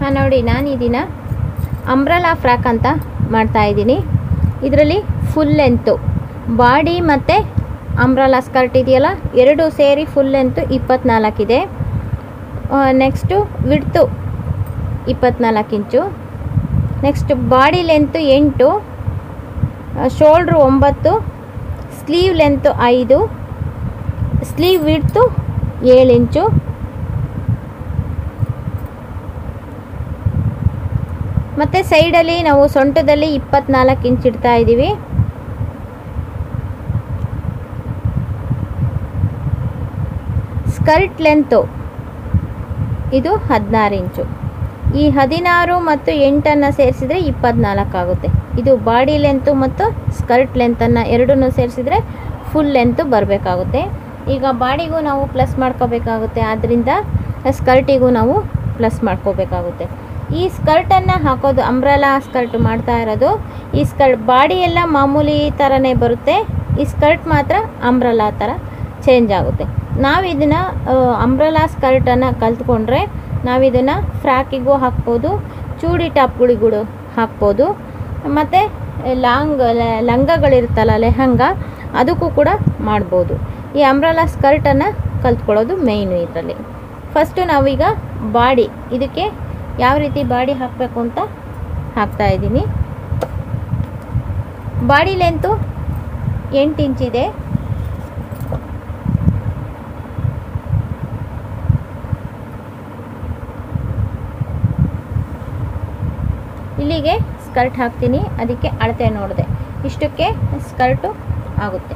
ಹಾಂ, ನೋಡಿ, ನಾನು ಇದನ್ನ ಅಂಬ್ರಲಾ ಫ್ರಾಕ್ ಅಂತ ಮಾಡ್ತಾ ಇದ್ದೀನಿ. ಇದರಲ್ಲಿ ಫುಲ್ ಲೆಂತು ಬಾಡಿ ಮತ್ತು ಅಂಬ್ರಲಾ ಸ್ಕರ್ಟ್ ಇದೆಯಲ್ಲ, ಎರಡು ಸೇರಿ ಫುಲ್ ಲೆಂತು ಇಪ್ಪತ್ನಾಲ್ಕಿದೆ ನೆಕ್ಸ್ಟು ವಿಡ್ತು ಇಪ್ಪತ್ನಾಲ್ಕು ಇಂಚು ನೆಕ್ಸ್ಟ್ ಬಾಡಿ ಲೆಂತು ಎಂಟು ಶೋಲ್ಡ್ರು ಒಂಬತ್ತು ಸ್ಲೀವ್ ಲೆಂತು ಐದು ಸ್ಲೀವ್ ವಿಡ್ತು ಏಳು ಇಂಚು ಮತ್ತು ಸೈಡಲ್ಲಿ ನಾವು ಸೊಂಟದಲ್ಲಿ ಇಪ್ಪತ್ನಾಲ್ಕು ಇಂಚ್ ಇಡ್ತಾ ಇದ್ದೀವಿ. ಸ್ಕರ್ಟ್ ಲೆಂತು ಇದು ಹದಿನಾರು ಇಂಚು ಈ ಹದಿನಾರು ಮತ್ತು ಎಂಟನ್ನು ಸೇರಿಸಿದರೆ ಇಪ್ಪತ್ನಾಲ್ಕು ಆಗುತ್ತೆ. ಇದು ಬಾಡಿ ಲೆಂತು ಮತ್ತು ಸ್ಕರ್ಟ್ ಲೆಂತನ್ನು ಎರಡನ್ನು ಸೇರಿಸಿದರೆ ಫುಲ್ ಲೆಂತು ಬರಬೇಕಾಗುತ್ತೆ. ಈಗ ಬಾಡಿಗೂ ನಾವು ಪ್ಲಸ್ ಮಾಡ್ಕೋಬೇಕಾಗುತ್ತೆ. ಆದ್ದರಿಂದ ಸ್ಕರ್ಟಿಗೂ ನಾವು ಪ್ಲಸ್ ಮಾಡ್ಕೋಬೇಕಾಗುತ್ತೆ. ಈ ಸ್ಕರ್ಟನ್ನು ಹಾಕೋದು ಅಂಬ್ರಲಾ ಸ್ಕರ್ಟ್ ಮಾಡ್ತಾ ಇರೋದು. ಈ ಸ್ಕರ್ಟ್ ಬಾಡಿ ಎಲ್ಲ ಮಾಮೂಲಿ ಥರನೇ ಬರುತ್ತೆ. ಈ ಸ್ಕರ್ಟ್ ಮಾತ್ರ ಅಂಬ್ರಲಾ ಥರ ಚೇಂಜ್ ಆಗುತ್ತೆ. ನಾವು ಇದನ್ನು ಅಂಬ್ರಲಾ ಸ್ಕರ್ಟನ್ನು ಕಲ್ತ್ಕೊಂಡ್ರೆ ನಾವು ಇದನ್ನು ಫ್ರಾಕಿಗೂ ಹಾಕ್ಬೋದು, ಚೂಡಿ ಟಾಪ್ಗಳಿಗೂ ಹಾಕ್ಬೋದು. ಮತ್ತು ಲಾಂಗ್ ಲಂಗಗಳಿರುತ್ತಲ್ಲ, ಲೆಹಂಗ, ಅದಕ್ಕೂ ಕೂಡ ಮಾಡ್ಬೋದು. ಈ ಅಂಬ್ರಲಾ ಸ್ಕರ್ಟನ್ನು ಕಲ್ತ್ಕೊಳ್ಳೋದು ಮೇಯ್ನು ಇದರಲ್ಲಿ. ಫಸ್ಟು ನಾವೀಗ ಬಾಡಿ, ಇದಕ್ಕೆ ಯಾವ ರೀತಿ ಬಾಡಿ ಹಾಕಬೇಕು ಅಂತ ಹಾಕ್ತಾ ಇದ್ದೀನಿ. ಬಾಡಿ ಲೆಂತು ಎಂಟು ಇಂಚಿದೆ ಇಲ್ಲಿಗೆ ಸ್ಕರ್ಟ್ ಹಾಕ್ತೀನಿ, ಅದಕ್ಕೆ ಅಳತೆ ನೋಡಿದೆ. ಇಷ್ಟಕ್ಕೆ ಸ್ಕರ್ಟು ಆಗುತ್ತೆ.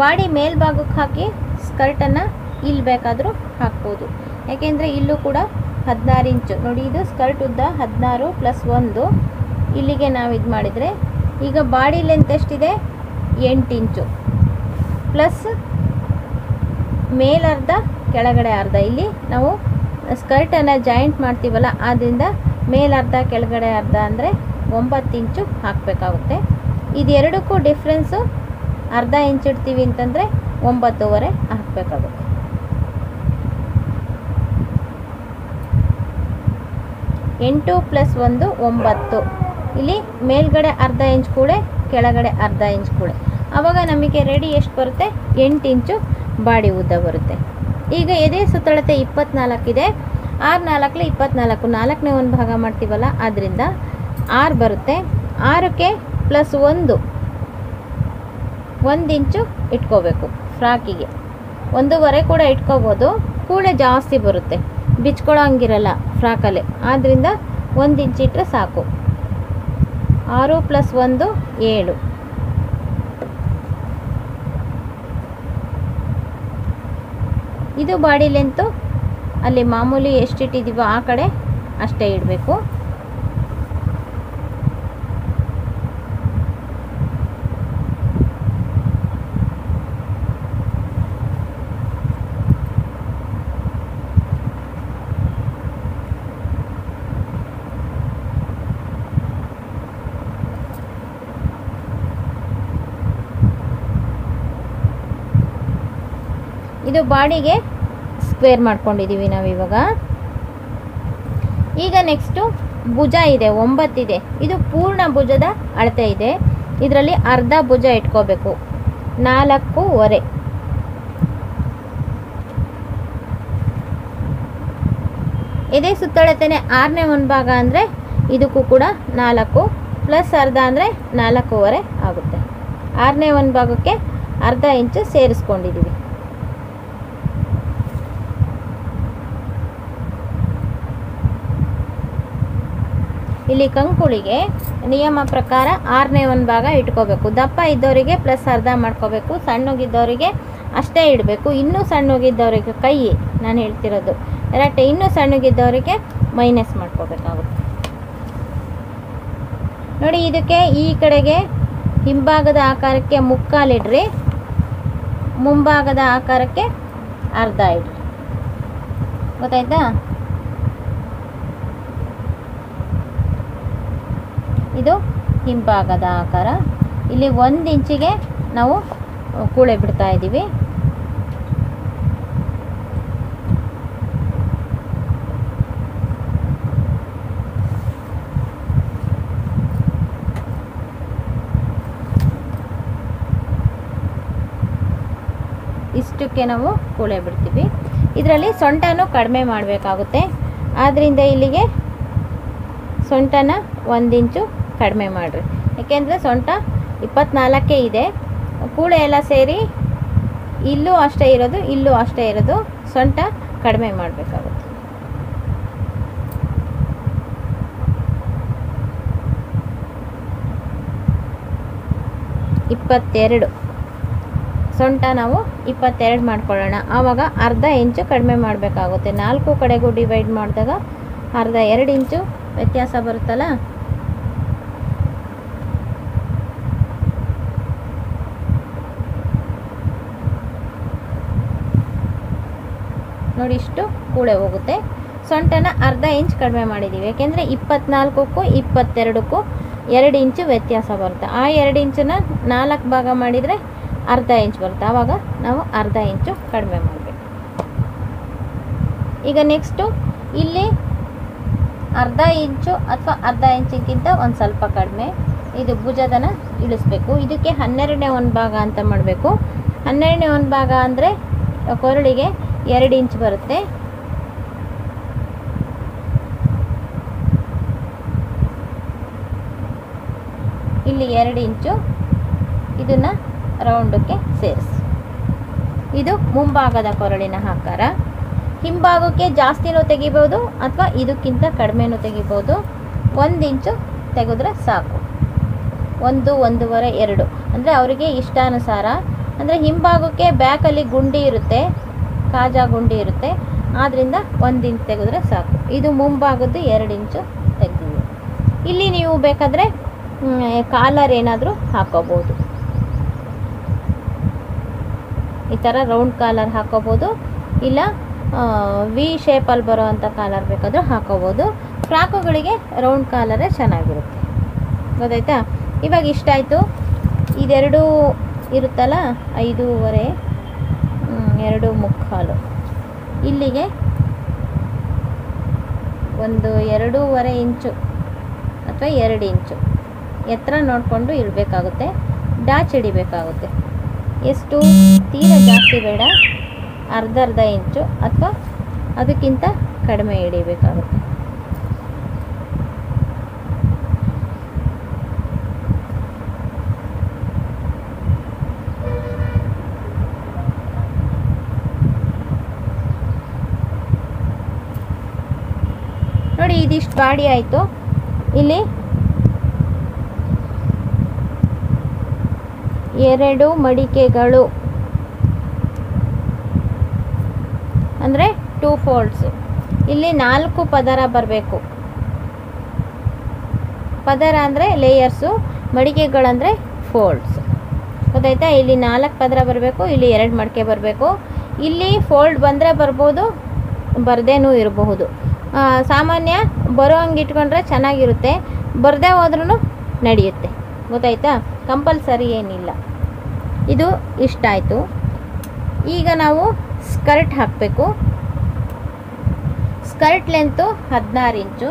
ಬಾಡಿ ಮೇಲ್ಭಾಗಕ್ಕೆ ಹಾಕಿ ಸ್ಕರ್ಟನ್ನು ಇಲ್ಲಿ ಬೇಕಾದರೂ ಹಾಕ್ಬೋದು. ಯಾಕೆಂದರೆ ಇಲ್ಲೂ ಕೂಡ ಹದಿನಾರು ಇಂಚು. ನೋಡಿ, ಇದು ಸ್ಕರ್ಟ್ ಉದ್ದ ಹದಿನಾರು ಪ್ಲಸ್ ಒಂದು. ಇಲ್ಲಿಗೆ ನಾವು ಇದು ಮಾಡಿದರೆ ಈಗ ಬಾಡಿ ಲೆಂತ್ ಎಷ್ಟಿದೆ? ಎಂಟು ಇಂಚು. ಪ್ಲಸ್ ಮೇಲರ್ಧ, ಕೆಳಗಡೆ ಅರ್ಧ. ಇಲ್ಲಿ ನಾವು ಸ್ಕರ್ಟನ್ನು ಜಾಯಿಂಟ್ ಮಾಡ್ತೀವಲ್ಲ ಆದ್ದರಿಂದ ಮೇಲರ್ಧ, ಕೆಳಗಡೆ ಅರ್ಧ ಅಂದರೆ ಒಂಬತ್ತು ಇಂಚು ಹಾಕಬೇಕಾಗುತ್ತೆ. ಇದೆರಡಕ್ಕೂ ಡಿಫ್ರೆನ್ಸು ಅರ್ಧ ಇಂಚ್ ಇಡ್ತೀವಿ ಅಂತಂದರೆ ಒಂಬತ್ತುವರೆ ಹಾಕಬೇಕಾಗುತ್ತೆ. ಎಂಟು ಪ್ಲಸ್ ಒಂದು ಒಂಬತ್ತು. ಇಲ್ಲಿ ಮೇಲ್ಗಡೆ ಅರ್ಧ ಇಂಚ್ ಕೂಡೆ ಕೆಳಗಡೆ ಅರ್ಧ ಇಂಚ್ ಕೂಡೆ ಆವಾಗ ನಮಗೆ ರೆಡಿ ಎಷ್ಟು ಬರುತ್ತೆ? ಎಂಟು ಇಂಚು ಬಾಡಿ ಉದ್ದ ಬರುತ್ತೆ. ಈಗ ಎದೆ ಸುತ್ತಳತೆ ಇಪ್ಪತ್ನಾಲ್ಕಿದೆ ಆರು ನಾಲ್ಕಲೆ ಇಪ್ಪತ್ನಾಲ್ಕು. ನಾಲ್ಕನೇ ಒಂದು ಭಾಗ ಮಾಡ್ತೀವಲ್ಲ ಆದ್ದರಿಂದ ಆರು ಬರುತ್ತೆ. ಆರಕ್ಕೆ ಪ್ಲಸ್ ಒಂದು ಒಂದು ಇಂಚು ಇಟ್ಕೋಬೇಕು ಫ್ರಾಕಿಗೆ. ಒಂದೂವರೆ ಕೂಡ ಇಟ್ಕೋಬೋದು. ಕೂಳೆ ಜಾಸ್ತಿ ಬರುತ್ತೆ. ಬಿಚ್ಕೊಳ್ಳೋ ಹಂಗಿರಲ್ಲ ಫ್ರಾಕಲ್ಲಿ. ಆದ್ದರಿಂದ ಒಂದು ಇಂಚ್ ಇಟ್ಟರೆ ಸಾಕು. ಆರು ಪ್ಲಸ್ ಒಂದು, ಏಳು. ಇದು ಬಾಡಿ ಲೆಂತು ಅಲ್ಲಿ ಮಾಮೂಲಿ ಎಷ್ಟಿಟ್ಟಿದ್ದೀವೋ ಆ ಕಡೆ ಅಷ್ಟೇ ಇಡಬೇಕು. ಇದು ಬಾಡಿಗೆ ಸ್ಕ್ವೇರ್ ಮಾಡ್ಕೊಂಡಿದ್ದೀವಿ ನಾವು ಇವಾಗ. ಈಗ ನೆಕ್ಸ್ಟು ಭುಜ ಇದೆ ಒಂಬತ್ತಿದೆ ಇದು. ಪೂರ್ಣ ಭುಜದ ಅಳತೆ ಇದೆ. ಇದರಲ್ಲಿ ಅರ್ಧ ಭುಜ ಇಟ್ಕೋಬೇಕು. ನಾಲ್ಕೂವರೆ. ಇದೇ ಸುತ್ತಳತೆನೆ ಆರನೇ ಒಂದು ಭಾಗ ಅಂದರೆ ಇದಕ್ಕೂ ಕೂಡ ನಾಲ್ಕು ಪ್ಲಸ್ ಅರ್ಧ ಅಂದರೆ ನಾಲ್ಕೂವರೆ ಆಗುತ್ತೆ. ಆರನೇ ಒಂದು ಭಾಗಕ್ಕೆ ಅರ್ಧ ಇಂಚು ಸೇರಿಸ್ಕೊಂಡಿದ್ದೀವಿ ಇಲ್ಲಿ ಕಂಕುಳಿಗೆ ನಿಯಮ ಪ್ರಕಾರ ಆರನೇ ಒಂದು ಭಾಗ ಇಟ್ಕೋಬೇಕು. ದಪ್ಪ ಇದ್ದವರಿಗೆ ಪ್ಲಸ್ ಅರ್ಧ ಮಾಡ್ಕೋಬೇಕು, ಸಣ್ಣಗಿದ್ದವರಿಗೆ ಅಷ್ಟೇ ಇಡಬೇಕು. ಇನ್ನೂ ಸಣ್ಣಗಿದ್ದವರಿಗೆ ಕೈ, ನಾನು ಹೇಳ್ತಿರೋದು. ರಟ್ಟೆ ಇನ್ನೂ ಸಣ್ಣಗಿದ್ದವರಿಗೆ ಮೈನಸ್ ಮಾಡ್ಕೋಬೇಕಾಗುತ್ತೆ. ನೋಡಿ, ಇದಕ್ಕೆ ಈ ಕಡೆಗೆ ಹಿಂಭಾಗದ ಆಕಾರಕ್ಕೆ ಮುಕ್ಕಾಲಿಡ್ರಿ ಮುಂಭಾಗದ ಆಕಾರಕ್ಕೆ ಅರ್ಧ ಇಡ್ರಿ. ಗೊತ್ತಾಯ್ತಾ? ಇದು ಹಿಂಭಾಗದ ಆಕಾರ. ಇಲ್ಲಿ ಒಂದು ಇಂಚಿಗೆ ನಾವು ಕೂಳೆ ಬಿಡ್ತಾ ಇದ್ದೀವಿ. ಇಷ್ಟಕ್ಕೆ ನಾವು ಕೂಳೆ ಬಿಡ್ತೀವಿ. ಇದರಲ್ಲಿ ಸೊಂಟನೂ ಕಡಿಮೆ ಮಾಡಬೇಕಾಗುತ್ತೆ. ಆದ್ದರಿಂದ ಇಲ್ಲಿಗೆ ಸೊಂಟನ ಒಂದಿಂಚು ಕಡಿಮೆ ಮಾಡಿರಿ. ಯಾಕೆಂದರೆ ಸೊಂಟ ಇಪ್ಪತ್ನಾಲ್ಕೇ ಇದೆ. ಕೂಳೆ ಎಲ್ಲ ಸೇರಿ ಇಲ್ಲೂ ಅಷ್ಟೇ ಇರೋದು, ಇಲ್ಲೂ ಅಷ್ಟೇ ಇರೋದು. ಸೊಂಟ ಕಡಿಮೆ ಮಾಡಬೇಕಾಗುತ್ತೆ. ಇಪ್ಪತ್ತೆರಡು. ಸೊಂಟ ನಾವು ಇಪ್ಪತ್ತೆರಡು ಮಾಡ್ಕೊಳ್ಳೋಣ. ಆವಾಗ ಅರ್ಧ ಇಂಚು ಕಡಿಮೆ ಮಾಡಬೇಕಾಗುತ್ತೆ. ನಾಲ್ಕು ಕಡೆಗೂ ಡಿವೈಡ್ ಮಾಡಿದಾಗ ಅರ್ಧ ಎರಡು ಇಂಚು ವ್ಯತ್ಯಾಸ ಬರುತ್ತಲ್ಲ ನೋಡಿ ಕೂಳೆ ಹೋಗುತ್ತೆ. ಸೊಂಟನ ಅರ್ಧ ಇಂಚ್ ಕಡಿಮೆ ಮಾಡಿದ್ದೀವಿ. ಯಾಕೆಂದರೆ ಇಪ್ಪತ್ನಾಲ್ಕಕ್ಕೂ ಇಪ್ಪತ್ತೆರಡಕ್ಕೂ ಎರಡು ಇಂಚು ವ್ಯತ್ಯಾಸ ಬರುತ್ತೆ. ಆ ಎರಡು ಇಂಚನ್ನ ನಾಲ್ಕು ಭಾಗ ಮಾಡಿದರೆ ಅರ್ಧ ಇಂಚ್ ಬರುತ್ತೆ. ಆವಾಗ ನಾವು ಅರ್ಧ ಇಂಚು ಕಡಿಮೆ ಮಾಡಬೇಕು. ಈಗ ನೆಕ್ಸ್ಟು, ಇಲ್ಲಿ ಅರ್ಧ ಇಂಚು ಅಥವಾ ಅರ್ಧ ಇಂಚಿಗಿಂತ ಒಂದು ಸ್ವಲ್ಪ ಕಡಿಮೆ. ಇದು ಭುಜದನ ಇಳಿಸ್ಬೇಕು. ಇದಕ್ಕೆ ಹನ್ನೆರಡನೇ ಒಂದು ಭಾಗ ಅಂತ ಮಾಡಬೇಕು. ಹನ್ನೆರಡನೇ ಒಂದು ಭಾಗ ಅಂದರೆ ಕೊರಳಿಗೆ ಎರಡು ಇಂಚ್ ಬರುತ್ತೆ. ಇಲ್ಲಿ ಎರಡು ಇಂಚು ಇದನ್ನು ರೌಂಡಕ್ಕೆ ಸೇರಿಸಿ. ಇದು ಮುಂಭಾಗದ ಕೊರಳಿನ ಆಕಾರ. ಹಿಂಭಾಗಕ್ಕೆ ಜಾಸ್ತಿನೂ ತೆಗಿಬೋದು ಅಥವಾ ಇದಕ್ಕಿಂತ ಕಡಿಮೆನೂ ತೆಗಿಬೋದು. ಒಂದು ಇಂಚು ತೆಗೆದ್ರೆ ಸಾಕು. ಒಂದು, ಒಂದೂವರೆ, ಎರಡು. ಅಂದರೆ ಅವರಿಗೆ ಇಷ್ಟಾನುಸಾರ. ಅಂದರೆ ಹಿಂಭಾಗಕ್ಕೆ ಬ್ಯಾಕಲ್ಲಿ ಗುಂಡಿ ಇರುತ್ತೆ, ಕಾಜಾ ಗುಂಡಿ ಇರುತ್ತೆ. ಆದ್ದರಿಂದ ಒಂದು ಇಂಚು ತೆಗೆದ್ರೆ ಸಾಕು. ಇದು ಮುಂಭಾಗದ್ದು ಎರಡು ಇಂಚು ತೆಗೆದಿದೆ. ಇಲ್ಲಿ ನೀವು ಬೇಕಾದರೆ ಕಾಲರ್ ಏನಾದರೂ ಹಾಕೋಬೋದು. ಈ ಥರ ರೌಂಡ್ ಕಾಲರ್ ಹಾಕೋಬೋದು. ಇಲ್ಲ ವಿ ಶೇಪಲ್ಲಿ ಬರೋ ಅಂಥ ಕಾಲರ್ ಬೇಕಾದರೂ ಹಾಕೋಬೋದು. ಫ್ರಾಕುಗಳಿಗೆ ರೌಂಡ್ ಕಾಲರೇ ಚೆನ್ನಾಗಿರುತ್ತೆ. ಗೊತ್ತಾಯ್ತಾ? ಇವಾಗ ಇಷ್ಟಾಯಿತು. ಇದೆರಡು ಇರುತ್ತಲ್ಲ, ಐದೂವರೆ ಎರಡು ಮುಕ್ಕಾಲು. ಇಲ್ಲಿಗೆ ಒಂದು ಎರಡೂವರೆ ಇಂಚು ಅಥವಾ ಎರಡು ಇಂಚು. ಎತ್ತರ ನೋಡಿಕೊಂಡು ಇಡಬೇಕಾಗುತ್ತೆ ಡಾಚ್ ಹಿಡಿಬೇಕಾಗುತ್ತೆ. ಎಷ್ಟು ತೀರ ಜಾಸ್ತಿ ಬೇಡ, ಅರ್ಧ ಅರ್ಧ ಇಂಚು ಅಥವಾ ಅದಕ್ಕಿಂತ ಕಡಿಮೆ ಹಿಡಿಬೇಕಾಗುತ್ತೆ. ನೋಡಿ, ಇದಿಷ್ಟು ಬಾಡಿ ಆಯಿತು. ಇಲ್ಲಿ ಎರಡು ಮಡಿಕೆಗಳು. ಅಂದರೆ ಟೂ ಫೋಲ್ಡ್ಸು ಇಲ್ಲಿ ನಾಲ್ಕು ಪದರ ಬರಬೇಕು. ಪದರ ಅಂದರೆ ಲೇಯರ್ಸು ಮಡಿಕೆಗಳಂದರೆ ಫೋಲ್ಡ್ಸ್ ಗೊತ್ತಾಯ್ತಾ? ಇಲ್ಲಿ ನಾಲ್ಕು ಪದರ ಬರಬೇಕು, ಇಲ್ಲಿ ಎರಡು ಮಡಿಕೆ ಬರಬೇಕು. ಇಲ್ಲಿ ಫೋಲ್ಡ್ ಬಂದರೆ ಬರ್ಬೋದು, ಬರದೇನೂ ಇರಬಹುದು. ಸಾಮಾನ್ಯ ಬರೋ ಹಂಗೆ ಇಟ್ಕೊಂಡ್ರೆ ಚೆನ್ನಾಗಿರುತ್ತೆ. ಬರದೇ ಹೋದ್ರೂ ನಡೆಯುತ್ತೆ. ಗೊತ್ತಾಯ್ತಾ? ಕಂಪಲ್ಸರಿ ಏನಿಲ್ಲ. ಇದು ಇಷ್ಟ ಆಯಿತು. ಈಗ ನಾವು ಸ್ಕರ್ಟ್ ಹಾಕಬೇಕು. ಸ್ಕರ್ಟ್ ಲೆಂತು ಹದಿನಾರು ಇಂಚು.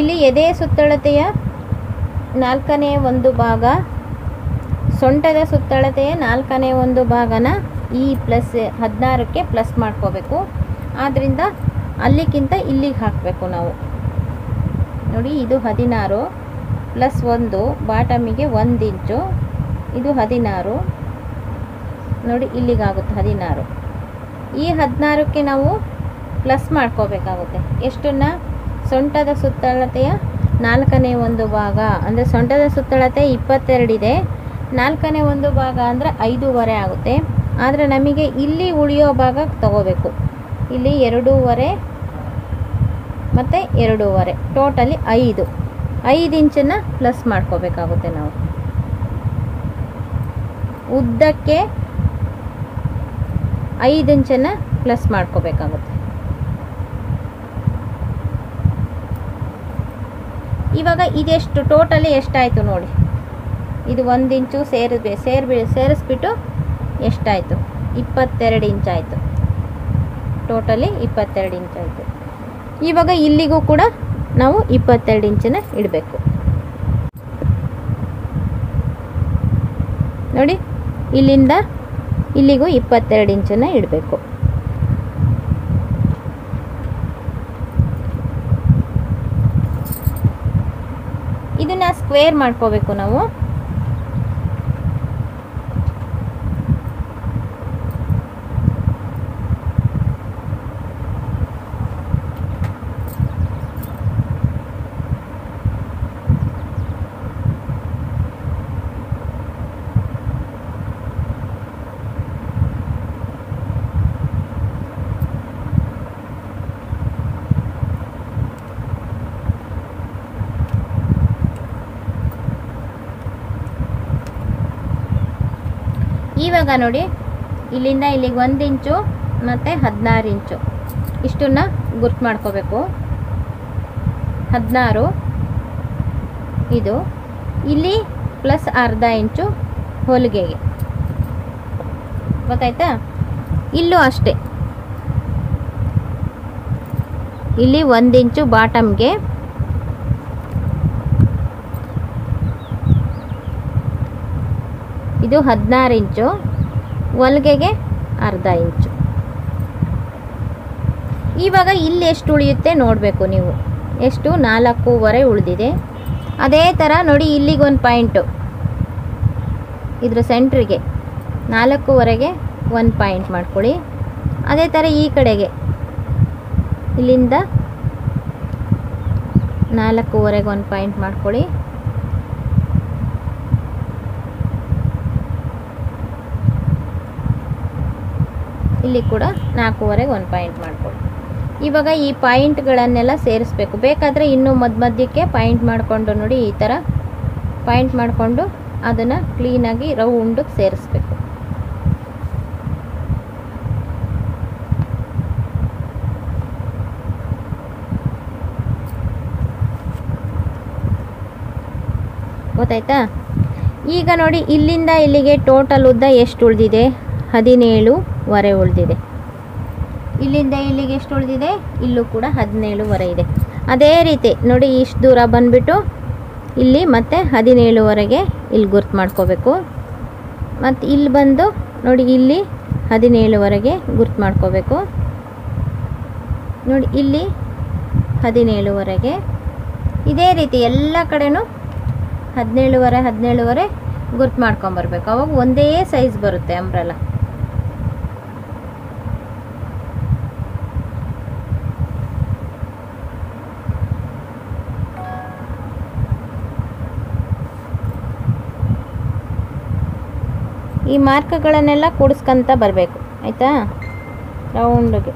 ಇಲ್ಲಿ ಎದೆ ಸುತ್ತಳತೆಯ ನಾಲ್ಕನೇ ಒಂದು ಭಾಗ, ಸೊಂಟದ ಸುತ್ತಳತೆಯ ನಾಲ್ಕನೇ ಒಂದು ಭಾಗನ ಈ ಪ್ಲಸ್ ಹದಿನಾರಕ್ಕೆ ಪ್ಲಸ್ ಮಾಡ್ಕೋಬೇಕು. ಆದ್ದರಿಂದ ಅಲ್ಲಿಗಿಂತ ಇಲ್ಲಿಗೆ ಹಾಕಬೇಕು ನಾವು. ನೋಡಿ, ಇದು ಹದಿನಾರು ಪ್ಲಸ್ ಒಂದು, ಬಾಟಮಿಗೆ ಒಂದು ಇಂಚು. ಇದು ಹದಿನಾರು. ನೋಡಿ, ಇಲ್ಲಿಗಾಗುತ್ತೆ ಹದಿನಾರು. ಈ ಹದಿನಾರಕ್ಕೆ ನಾವು ಪ್ಲಸ್ ಮಾಡ್ಕೋಬೇಕಾಗುತ್ತೆ. ಎಷ್ಟನ್ನ? ಸೊಂಟದ ಸುತ್ತಳತೆಯ ನಾಲ್ಕನೇ ಒಂದು ಭಾಗ. ಅಂದರೆ ಸೊಂಟದ ಸುತ್ತಳತೆ ಇಪ್ಪತ್ತೆರಡಿದೆ ನಾಲ್ಕನೇ ಒಂದು ಭಾಗ ಅಂದರೆ ಐದೂವರೆ ಆಗುತ್ತೆ. ಆದರೆ ನಮಗೆ ಇಲ್ಲಿ ಉಳಿಯೋ ಭಾಗ ತಗೋಬೇಕು. ಇಲ್ಲಿ ಎರಡೂವರೆ ಮತ್ತು ಎರಡೂವರೆ, ಟೋಟಲಿ ಐದು. ಐದು ಇಂಚನ್ನು ಪ್ಲಸ್ ಮಾಡ್ಕೋಬೇಕಾಗುತ್ತೆ ನಾವು. ಉದ್ದಕ್ಕೆ ಐದು ಇಂಚನ್ನು ಪ್ಲಸ್ ಮಾಡ್ಕೋಬೇಕಾಗುತ್ತೆ. ಇವಾಗ ಇದೆಷ್ಟು, ಟೋಟಲಿ ಎಷ್ಟಾಯಿತು ನೋಡಿ. ಇದು ಒಂದು ಇಂಚು ಸೇರಿಸ್ಬೇ ಸೇರ್ಬಿ ಸೇರಿಸ್ಬಿಟ್ಟು ಎಷ್ಟಾಯಿತು? ಇಪ್ಪತ್ತೆರಡು ಇಂಚಾಯಿತು. ಟೋಟಲಿ ಇಪ್ಪತ್ತೆರಡು ಇಂಚಾಯಿತು. ಇವಾಗ ಇಲ್ಲಿಗೂ ಕೂಡ ನಾವು ಇಪ್ಪತ್ತೆರಡು ಇಂಚನ್ನ ಇಡಬೇಕು. ನೋಡಿ, ಇಲ್ಲಿಂದ ಇಲ್ಲಿಗೂ ಇಪ್ಪತ್ತೆರಡು ಇಂಚನ್ನ ಇಡಬೇಕು. ಇದನ್ನ ಸ್ಕ್ವೇರ್ ಮಾಡ್ಕೋಬೇಕು ನಾವು. ಇವಾಗ ನೋಡಿ, ಇಲ್ಲಿಂದ ಇಲ್ಲಿಗೆ ಒಂದು ಇಂಚು ಮತ್ತು ಹದಿನಾರು ಇಂಚು. ಇಷ್ಟನ್ನ ಗುರ್ತು ಮಾಡ್ಕೋಬೇಕು. ಹದಿನಾರು, ಇದು. ಇಲ್ಲಿ ಪ್ಲಸ್ ಅರ್ಧ ಇಂಚು ಹೊಲಿಗೆಗೆ. ಗೊತ್ತಾಯ್ತಾ? ಇಲ್ಲೂ ಅಷ್ಟೇ. ಇಲ್ಲಿ ಒಂದು ಇಂಚು ಬಾಟಮ್ಗೆ ಇದು ಹದಿನಾರು ಇಂಚು, ಹೊಲ್ಗೆಗೆ ಅರ್ಧ ಇಂಚು. ಇವಾಗ ಇಲ್ಲಿ ಎಷ್ಟು ಉಳಿಯುತ್ತೆ ನೋಡಬೇಕು ನೀವು. ಎಷ್ಟು? ನಾಲ್ಕೂವರೆ ಉಳಿದಿದೆ. ಅದೇ ಥರ ನೋಡಿ ಇಲ್ಲಿಗೊಂದು ಪಾಯಿಂಟು. ಇದ್ರ ಸೆಂಟ್ರಿಗೆ ನಾಲ್ಕೂವರೆಗೆ ಒಂದು ಪಾಯಿಂಟ್ ಮಾಡ್ಕೊಳ್ಳಿ. ಅದೇ ಥರ ಈ ಕಡೆಗೆ. ಇಲ್ಲಿಂದ ನಾಲ್ಕೂವರೆಗೆ ಒಂದು ಪಾಯಿಂಟ್ ಮಾಡ್ಕೊಳ್ಳಿ. ಇಲ್ಲಿ ಕೂಡ ನಾಲ್ಕೂವರೆಗೆ ಒಂದು ಪಾಯಿಂಟ್ ಮಾಡ್ಕೊಳ್ಳಿ. ಇವಾಗ ಈ ಪಾಯಿಂಟ್ಗಳನ್ನೆಲ್ಲ ಸೇರಿಸ್ಬೇಕು. ಬೇಕಾದರೆ ಇನ್ನೂ ಮಧ್ಯ ಮಧ್ಯಕ್ಕೆ ಪಾಯಿಂಟ್ ಮಾಡಿಕೊಂಡು ನೋಡಿ ಈ ಥರ ಪಾಯಿಂಟ್ ಮಾಡಿಕೊಂಡು ಅದನ್ನು ಕ್ಲೀನಾಗಿ ರೌಂಡಿಗೆ ಸೇರಿಸ್ಬೇಕು. ಗೊತ್ತಾಯ್ತಾ? ಈಗ ನೋಡಿ ಇಲ್ಲಿಂದ ಇಲ್ಲಿಗೆ ಟೋಟಲ್ ಉದ್ದ ಎಷ್ಟು ಉಳಿದಿದೆ? ಹದಿನೇಳುವರೆ ಉಳಿದಿದೆ. ಇಲ್ಲಿಂದ ಇಲ್ಲಿಗೆ ಎಷ್ಟು ಉಳಿದಿದೆ? ಇಲ್ಲೂ ಕೂಡ ಹದಿನೇಳುವರೆ ಇದೆ. ಅದೇ ರೀತಿ ನೋಡಿ ಇಷ್ಟು ದೂರ ಬಂದುಬಿಟ್ಟು ಇಲ್ಲಿ ಮತ್ತೆ ಹದಿನೇಳುವರೆಗೆ ಇಲ್ಲಿ ಗುರ್ತು ಮಾಡ್ಕೋಬೇಕು. ಮತ್ತು ಇಲ್ಲಿ ಬಂದು ನೋಡಿ ಇಲ್ಲಿ ಹದಿನೇಳುವರೆಗೆ ಗುರ್ತು ಮಾಡ್ಕೋಬೇಕು. ನೋಡಿ ಇಲ್ಲಿ ಹದಿನೇಳುವರೆಗೆ ಇದೇ ರೀತಿ ಎಲ್ಲ ಕಡೆನೂ ಹದಿನೇಳುವರೆ ಹದಿನೇಳುವರೆ ಗುರ್ತು ಮಾಡ್ಕೊಂಬರ್ಬೇಕು. ಅವಾಗ ಒಂದೇ ಸೈಜ್ ಬರುತ್ತೆ ಅಂಬ್ರಲ್ಲ ಈ ಮಾರ್ಕ್ಗಳನ್ನೆಲ್ಲ ಕೂಡಿಸ್ಕೊಂತ ಬರಬೇಕು. ಆಯಿತಾ? ರೌಂಡ್ಗೆ.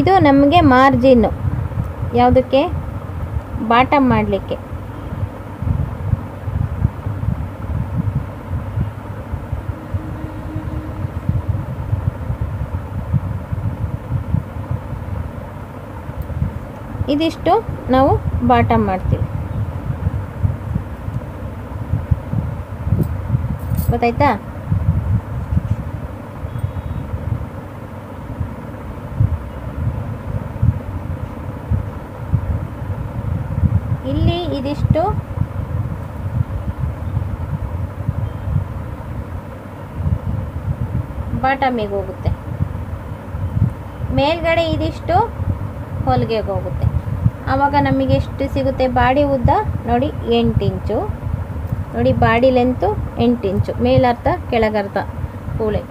ಇದು ನಮಗೆ ಮಾರ್ಜಿನ್ನು. ಯಾವುದಕ್ಕೆ? ಬಾಟಮ್ ಮಾಡಲಿಕ್ಕೆ. ಇದಿಷ್ಟು ನಾವು ಬಾಟಮ್ ಮಾಡ್ತೀವಿ. ಗೊತ್ತಾಯ್ತಾ? ಇಲ್ಲಿ ಇದಿಷ್ಟು. ಬಾಟಮಿಗೆ ಹೋಗುತ್ತೆ. ಮೇಲ್ಗಡೆ ಇದಿಷ್ಟು ಹೊಲಿಗೆಗೆ ಹೋಗುತ್ತೆ. ಆವಾಗ ನಮಗೆ ಎಷ್ಟು ಸಿಗುತ್ತೆ? ಬಾಡಿ ಉದ್ದ ನೋಡಿ ಎಂಟು ಇಂಚು ನೋಡಿ ಬಾಡಿ ಲೆಂತು ಎಂಟು ಇಂಚು ಮೇಲರ್ಧ, ಕೆಳಗರ್ಧ ಕೂಳೆ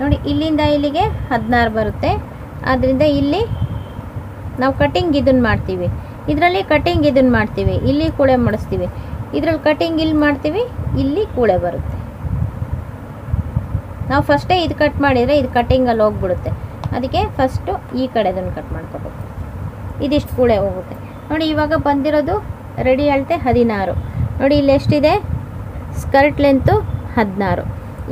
ನೋಡಿ ಇಲ್ಲಿಂದ ಇಲ್ಲಿಗೆ ಹದಿನಾರು ಬರುತ್ತೆ. ಆದ್ದರಿಂದ ಇಲ್ಲಿ ನಾವು ಕಟಿಂಗ್ ಇದನ್ನು ಮಾಡ್ತೀವಿ. ಇದರಲ್ಲಿ ಕಟಿಂಗ್ ಇದನ್ನು ಮಾಡ್ತೀವಿ. ಇಲ್ಲಿ ಕೂಳೆ ಮಾಡಿಸ್ತೀವಿ. ಇದರಲ್ಲಿ ಕಟಿಂಗ್ ಇಲ್ಲಿ ಮಾಡ್ತೀವಿ. ಇಲ್ಲಿ ಕೂಳೆ ಬರುತ್ತೆ. ನಾವು ಫಸ್ಟೇ ಇದು ಕಟ್ ಮಾಡಿದರೆ ಇದು ಕಟ್ಟಿಂಗಲ್ಲಿ ಹೋಗ್ಬಿಡುತ್ತೆ. ಅದಕ್ಕೆ ಫಸ್ಟು ಈ ಕಡೆದನ್ನು ಕಟ್ ಮಾಡ್ಕೋಬೇಕು. ಇದಿಷ್ಟು ಕೂಳೆ ಹೋಗುತ್ತೆ. ನೋಡಿ ಇವಾಗ ಬಂದಿರೋದು ರೆಡಿ ಅಳತೆ ಹದಿನಾರು. ನೋಡಿ ಇಲ್ಲಿ ಎಷ್ಟಿದೆ? ಸ್ಕರ್ಟ್ ಲೆಂತು ಹದಿನಾರು.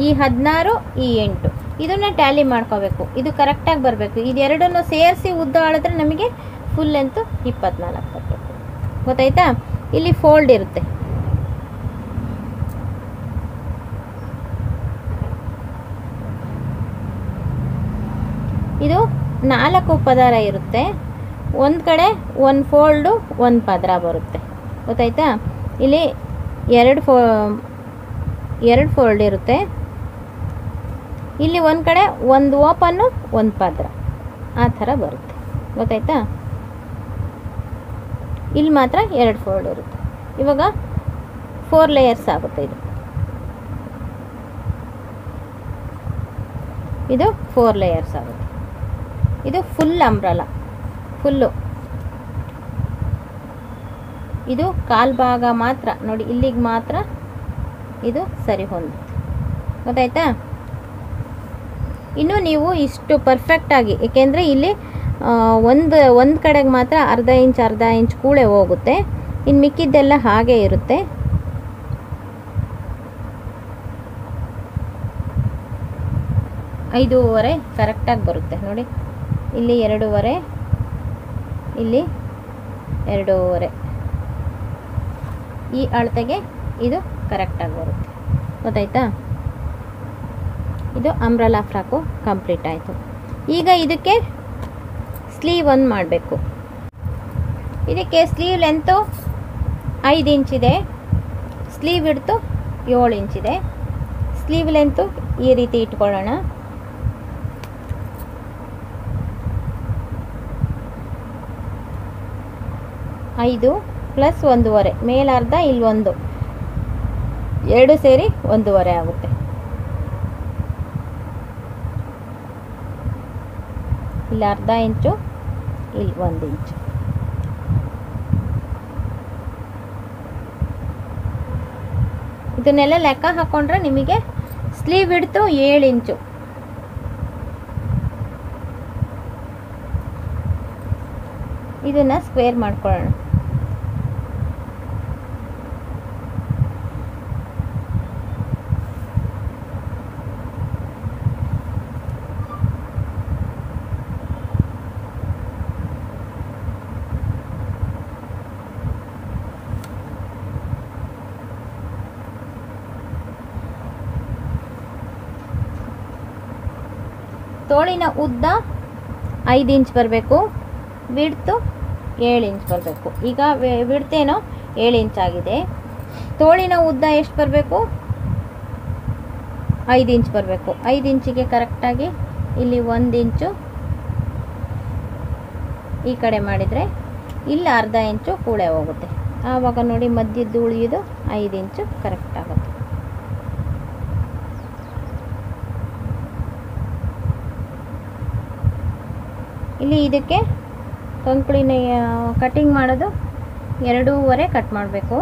ಈ ಹದಿನಾರು, ಈ ಎಂಟು. ಇದನ್ನು ಟ್ಯಾಲಿ ಮಾಡ್ಕೋಬೇಕು. ಇದು ಕರೆಕ್ಟಾಗಿ ಬರಬೇಕು. ಇದೆರಡನ್ನು ಸೇರಿಸಿ ಉದ್ದ ಅಳಿದ್ರೆ ನಮಗೆ ಫುಲ್ ಲೆಂತು ಇಪ್ಪತ್ನಾಲ್ಕು ಬರಬೇಕು ಗೊತ್ತಾಯ್ತಾ? ಇಲ್ಲಿ ಫೋಲ್ಡ್ ಇರುತ್ತೆ. ಇದು ನಾಲ್ಕು ಪದರ ಇರುತ್ತೆ. ಒಂದು ಕಡೆ ಒಂದು ಫೋಲ್ಡು ಒಂದು ಪದರ ಬರುತ್ತೆ. ಗೊತ್ತಾಯ್ತಾ? ಇಲ್ಲಿ ಎರಡು ಫೋ, ಎರಡು ಫೋಲ್ಡ್ ಇರುತ್ತೆ. ಇಲ್ಲಿ ಒಂದು ಕಡೆ ಒಂದು ಓಪನ್ನು ಒಂದು ಪದರ. ಆ ಥರ ಬರುತ್ತೆ. ಗೊತ್ತಾಯ್ತಾ? ಇಲ್ಲಿ ಮಾತ್ರ ಎರಡು ಫೋಲ್ಡ್ ಇರುತ್ತೆ. ಇವಾಗ ಫೋರ್ ಲೇಯರ್ಸ್ ಆಗುತ್ತೆ ಇದು. ಇದು ಫೋರ್ ಲೇಯರ್ಸ್ ಆಗುತ್ತೆ. ಇದು ಫುಲ್ ಅಂಬ್ರಲ ಫುಲ್ಲು ಇದು ಕಾಲು ಭಾಗ ಮಾತ್ರ. ನೋಡಿ, ಇಲ್ಲಿಗೆ ಮಾತ್ರ ಇದು ಸರಿ ಹೊಂದುತ್ತೆ ಗೊತ್ತಾಯ್ತಾ? ಇನ್ನು ನೀವು ಇಷ್ಟು ಪರ್ಫೆಕ್ಟಾಗಿ ಏಕೆಂದರೆ ಇಲ್ಲಿ ಒಂದು ಒಂದು ಕಡೆಗೆ ಮಾತ್ರ ಅರ್ಧ ಇಂಚ್ ಅರ್ಧ ಇಂಚ್ ಕೂಳೆ ಹೋಗುತ್ತೆ. ಇನ್ನು ಮಿಕ್ಕಿದ್ದೆಲ್ಲ ಹಾಗೆ ಇರುತ್ತೆ. ಐದೂವರೆ ಕರೆಕ್ಟಾಗಿ ಬರುತ್ತೆ. ನೋಡಿ. ಇಲ್ಲಿ ಎರಡೂವರೆ ಇಲ್ಲಿ ಎರಡೂವರೆ. ಈ ಅಳತೆಗೆ ಇದು ಕರೆಕ್ಟಾಗಿ ಬರುತ್ತೆ. ಗೊತ್ತಾಯ್ತಾ? ಇದು ಅಂಬ್ರಲಾ ಫ್ರಾಕು ಕಂಪ್ಲೀಟ್ ಆಯಿತು. ಈಗ ಇದಕ್ಕೆ ಸ್ಲೀವ್ ಒಂದು ಮಾಡಬೇಕು. ಇದಕ್ಕೆ ಸ್ಲೀವ್ ಲೆಂತು ಐದು ಇಂಚಿದೆ ಸ್ಲೀವ್ ಹಿಡ್ತು ಏಳು ಇಂಚಿದೆ ಸ್ಲೀವ್ ಲೆಂತು ಈ ರೀತಿ ಇಟ್ಕೊಳ್ಳೋಣ. ಐದು ಪ್ಲಸ್ ಒಂದೂವರೆ, ಮೇಲರ್ಧ ಇಲ್ಲೊಂದು ಎರಡು ಸೇರಿ ಒಂದೂವರೆ ಆಗುತ್ತೆ. ಇಲ್ಲಿ, ಅರ್ಧ ಇಂಚು, ಇಲ್ಲಿ, ಒಂದು ಇಂಚು. ಇದನ್ನೆಲ್ಲ ಲೆಕ್ಕ ಹಾಕೊಂಡ್ರೆ ನಿಮಗೆ ಸ್ಲೀವ್ ಹಿಡ್ತು ಏಳು ಇಂಚು. ಇದನ್ನು ಸ್ಕ್ವೇರ್ ಮಾಡ್ಕೊಳ್ಳೋಣ. ತೋಳಿನ ಉದ್ದ ಐದು ಇಂಚ್ ಬರಬೇಕು ಬಿಡ್ತು ಏಳು ಇಂಚ್ ಬರಬೇಕು. ಈಗ ಬಿಡ್ತೇನೋ ಏಳು ಇಂಚ್ ಆಗಿದೆ. ತೋಳಿನ ಉದ್ದ ಎಷ್ಟು ಬರಬೇಕು? ಐದು ಇಂಚ್ ಬರಬೇಕು. ಐದು ಇಂಚಿಗೆ ಕರೆಕ್ಟಾಗಿ ಇಲ್ಲಿ ಒಂದು ಇಂಚು ಈ ಕಡೆ ಮಾಡಿದರೆ ಇಲ್ಲಿ ಅರ್ಧ ಇಂಚು ಕೂಳೆ ಹೋಗುತ್ತೆ. ಆವಾಗ ನೋಡಿ ಮಧ್ಯದ್ದು ಉಳಿಯೋದು ಐದು ಇಂಚು ಕರೆಕ್ಟ್ ಆಗುತ್ತೆ ಇಲ್ಲಿ ಇದಕ್ಕೆ ಕಂಕುಳಿನ ಕಟಿಂಗ್ ಮಾಡೋದು ಎರಡೂವರೆ ಕಟ್ ಮಾಡಬೇಕು.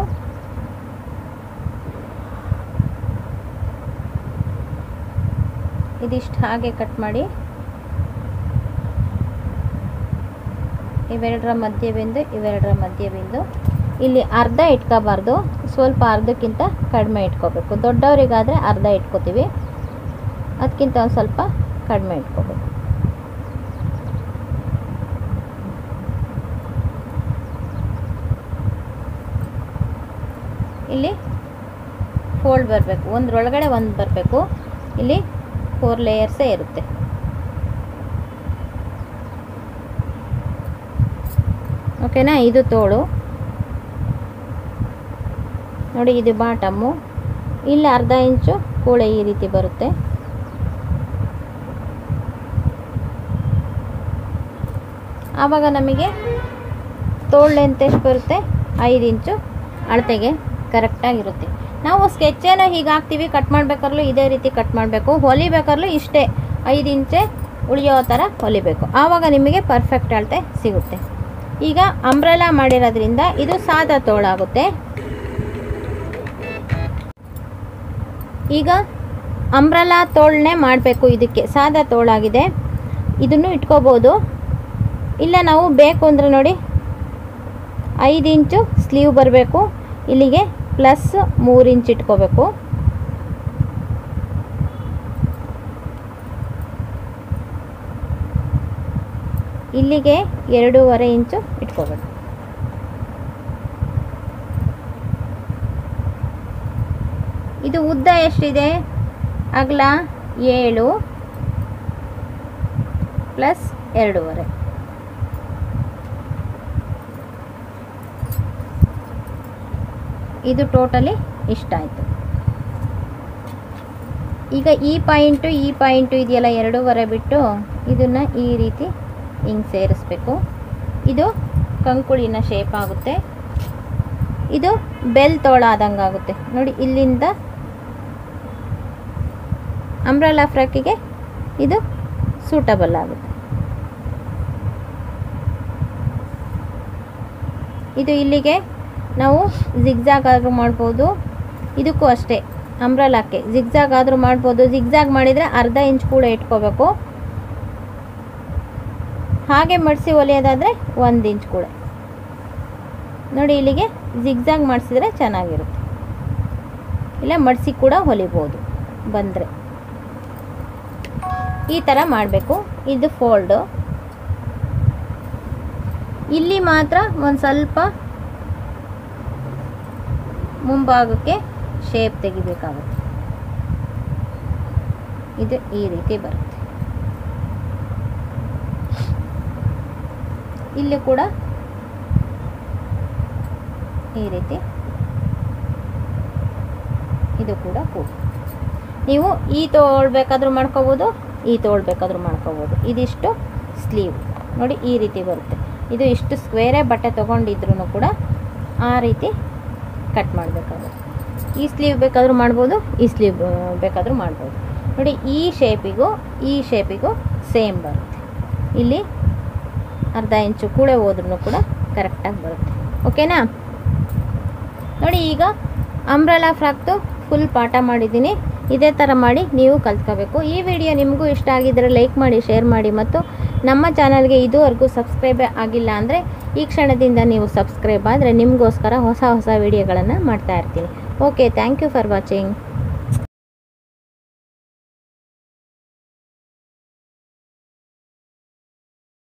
ಇದಿಷ್ಟು ಹಾಗೆ ಕಟ್ ಮಾಡಿ. ಇವೆರಡರ ಮಧ್ಯ ಬಿಂದು, ಇವೆರಡರ ಮಧ್ಯ ಬಿಂದು. ಇಲ್ಲಿ ಅರ್ಧ ಇಟ್ಕೋಬಾರ್ದು, ಸ್ವಲ್ಪ ಅರ್ಧಕ್ಕಿಂತ ಕಡಿಮೆ ಇಟ್ಕೋಬೇಕು. ದೊಡ್ಡವರಿಗಾದರೆ ಅರ್ಧ ಇಟ್ಕೋತೀವಿ ಅದಕ್ಕಿಂತ ಒಂದು ಸ್ವಲ್ಪ ಕಡಿಮೆ ಇಟ್ಕೋಬೇಕು. ಇಲ್ಲಿ ಫೋಲ್ಡ್ ಬರಬೇಕು. ಒಂದರೊಳಗಡೆ ಒಂದು ಬರಬೇಕು. ಇಲ್ಲಿ ಫೋರ್ ಲೇಯರ್ಸೇ ಇರುತ್ತೆ. ಓಕೆನಾ ಇದು ತೋಳು. ನೋಡಿ ಇದು ಬಾಟಮ್ಮು ಇಲ್ಲಿ ಅರ್ಧ ಇಂಚು ಕೂಳೆ ಈ ರೀತಿ ಬರುತ್ತೆ. ಆವಾಗ ನಮಗೆ ತೋಳು ಲೆಂತ್ ಎಷ್ಟು ಬರುತ್ತೆ? ಐದು ಇಂಚು ಅಳತೆಗೆ. ಕರೆಕ್ಟಾಗಿರುತ್ತೆ. ನಾವು ಸ್ಕೆಚ್ಚನ್ನು ಹೀಗೆ ಹಾಕ್ತೀವಿ, ಕಟ್ ಮಾಡ್ಬೇಕಾದ್ರೂ ಇದೇ ರೀತಿ ಕಟ್ ಮಾಡಬೇಕು. ಹೊಲಿಬೇಕಾದ್ರೂ ಇಷ್ಟೇ. ಐದು ಇಂಚೆ ಉಳಿಯೋ ಥರ ಹೊಲಿಬೇಕು. ಆವಾಗ ನಿಮಗೆ ಪರ್ಫೆಕ್ಟ್ ಅಳತೆ ಸಿಗುತ್ತೆ. ಈಗ ಅಂಬ್ರೆಲಾ ಮಾಡಿರೋದ್ರಿಂದ ಇದು ಸಾದಾ ತೋಳಾಗುತ್ತೆ. ಈಗ ಅಂಬ್ರಲಾ ತೋಳನ್ನೇ ಮಾಡಬೇಕು ಇದಕ್ಕೆ. ಸಾದಾ ತೋಳಾಗಿದೆ. ಇದನ್ನು ಇಟ್ಕೋಬೋದು. ಇಲ್ಲ ನಾವು ಬೇಕು ಅಂದರೆ ನೋಡಿ, ಐದು ಇಂಚು ಸ್ಲೀವ್ ಬರಬೇಕು. ಇಲ್ಲಿಗೆ ಪ್ಲಸ್ ಮೂರು ಇಂಚ್ ಇಟ್ಕೋಬೇಕು. ಇಲ್ಲಿಗೆ ಎರಡೂವರೆ ಇಂಚು ಇಟ್ಕೋಬೇಕು. ಇದು ಉದ್ದ ಎಷ್ಟಿದೆ? ಅಗಲ ಏಳು ಪ್ಲಸ್ ಎರಡೂವರೆ. ಇದು ಟೋಟಲಿ ಇಷ್ಟ ಆಯಿತು. ಈಗ ಈ ಪಾಯಿಂಟು ಈ ಪಾಯಿಂಟು ಇದೆಯಲ್ಲ ಎರಡೂವರೆ ಬಿಟ್ಟು ಇದನ್ನು ಈ ರೀತಿ ಹಿಂಗೆ ಸೇರಿಸ್ಬೇಕು. ಇದು ಕಂಕುಳಿನ ಶೇಪ್ ಆಗುತ್ತೆ. ಇದು ಬೆಲ್ ತೋಳ ಆದಂಗೆ ಆಗುತ್ತೆ. ನೋಡಿ, ಇಲ್ಲಿಂದ ಅಂಬ್ರಲಾ ಫ್ರಾಕಿಗೆ ಇದು ಸೂಟಬಲ್ ಆಗುತ್ತೆ. ಇದು ಇಲ್ಲಿಗೆ ನಾವು ಜಿಗ್ಜಾಗ್ ಆದರೂ ಮಾಡ್ಬೋದು. ಇದಕ್ಕೂ ಅಷ್ಟೇ ಅಂಬ್ರಲಾಕ್ಕೆ ಜಿಗ್ಜಾಗ್ ಆದರೂ ಮಾಡ್ಬೋದು. ಜಿಗ್ಜಾಗ್ ಮಾಡಿದರೆ ಅರ್ಧ ಇಂಚ್ ಕೂಡ ಇಟ್ಕೋಬೇಕು. ಹಾಗೆ ಮಡಿಸಿ ಹೊಲಿಯೋದಾದರೆ ಒಂದು ಇಂಚ್ ಕೂಡ. ನೋಡಿ ಇಲ್ಲಿಗೆ ಜಿಗ್ಜಾಗ್ ಮಾಡಿಸಿದ್ರೆ ಚೆನ್ನಾಗಿರುತ್ತೆ. ಇಲ್ಲ, ಮಡಿಸಿ ಕೂಡ ಹೊಲಿಬೋದು ಬಂದರೆ. ಈ ಥರ ಮಾಡಬೇಕು. ಇದು ಫೋಲ್ಡು ಇಲ್ಲಿ ಮಾತ್ರ ಒಂದು ಸ್ವಲ್ಪ ಮುಂಭಾಗಕ್ಕೆ ಶೇಪ್ ತೆಗಿಬೇಕಾಗುತ್ತೆ. ಇದು ಈ ರೀತಿ ಬರುತ್ತೆ. ಇಲ್ಲಿ ಕೂಡ ಈ ರೀತಿ ಇದು ಕೂಡ ಕೂಡ. ನೀವು ಈ ತೊಗೊಳ್ಬೇಕಾದ್ರೂ ಮಾಡ್ಕೋಬೋದು, ಈ ತೊಗೊಳ್ಬೇಕಾದ್ರೂ ಮಾಡ್ಕೋಬೋದು. ಇದಿಷ್ಟು ಸ್ಲೀವ್ ನೋಡಿ ಈ ರೀತಿ ಬರುತ್ತೆ. ಇದು ಇಷ್ಟು ಸ್ಕ್ವೇರೇ ಬಟ್ಟೆ ತೊಗೊಂಡಿದ್ರು ಕೂಡ ಆ ರೀತಿ ಕಟ್ ಮಾಡಬೇಕಾಗುತ್ತೆ ಈ ಸ್ಲೀವ್ ಬೇಕಾದರೂ ಮಾಡ್ಬೋದು, ಈ ಸ್ಲೀವ್ ಬೇಕಾದರೂ ಮಾಡ್ಬೋದು. ನೋಡಿ, ಈ ಶೇಪಿಗೂ ಈ ಶೇಪಿಗೂ ಸೇಮ್ ಬರುತ್ತೆ. ಇಲ್ಲಿ ಅರ್ಧ ಇಂಚು ಕೂಳೆ ಹೋದ್ರೂ ಕೂಡ ಕರೆಕ್ಟಾಗಿ ಬರುತ್ತೆ. ಓಕೆನಾ ನೋಡಿ, ಈಗ ಅಂಬ್ರೆಲಾ ಫ್ರಾಕ್ದು ಫುಲ್ ಪಾಠ ಮಾಡಿದ್ದೀನಿ. ಇದೇ ಥರ ಮಾಡಿ ನೀವು ಕಲ್ತ್ಕೋಬೇಕು. ಈ ವಿಡಿಯೋ ನಿಮಗೂ ಇಷ್ಟ ಆಗಿದ್ದರೆ ಲೈಕ್ ಮಾಡಿ ಶೇರ್ ಮಾಡಿ ಮತ್ತು ನಮ್ಮ ಚಾನಲ್ಗೆ ಇದುವರೆಗೂ ಸಬ್ಸ್ಕ್ರೈಬ್ ಆಗಿಲ್ಲ ಅಂದರೆ ಈ ಕ್ಷಣದಿಂದ ನೀವು ಸಬ್ಸ್ಕ್ರೈಬ್ ಆದರೆ ನಿಮಗೋಸ್ಕರ ಹೊಸ ಹೊಸ ವಿಡಿಯೋಗಳನ್ನು ಮಾಡ್ತಾ ಇರ್ತೀನಿ. Okay thank you for watching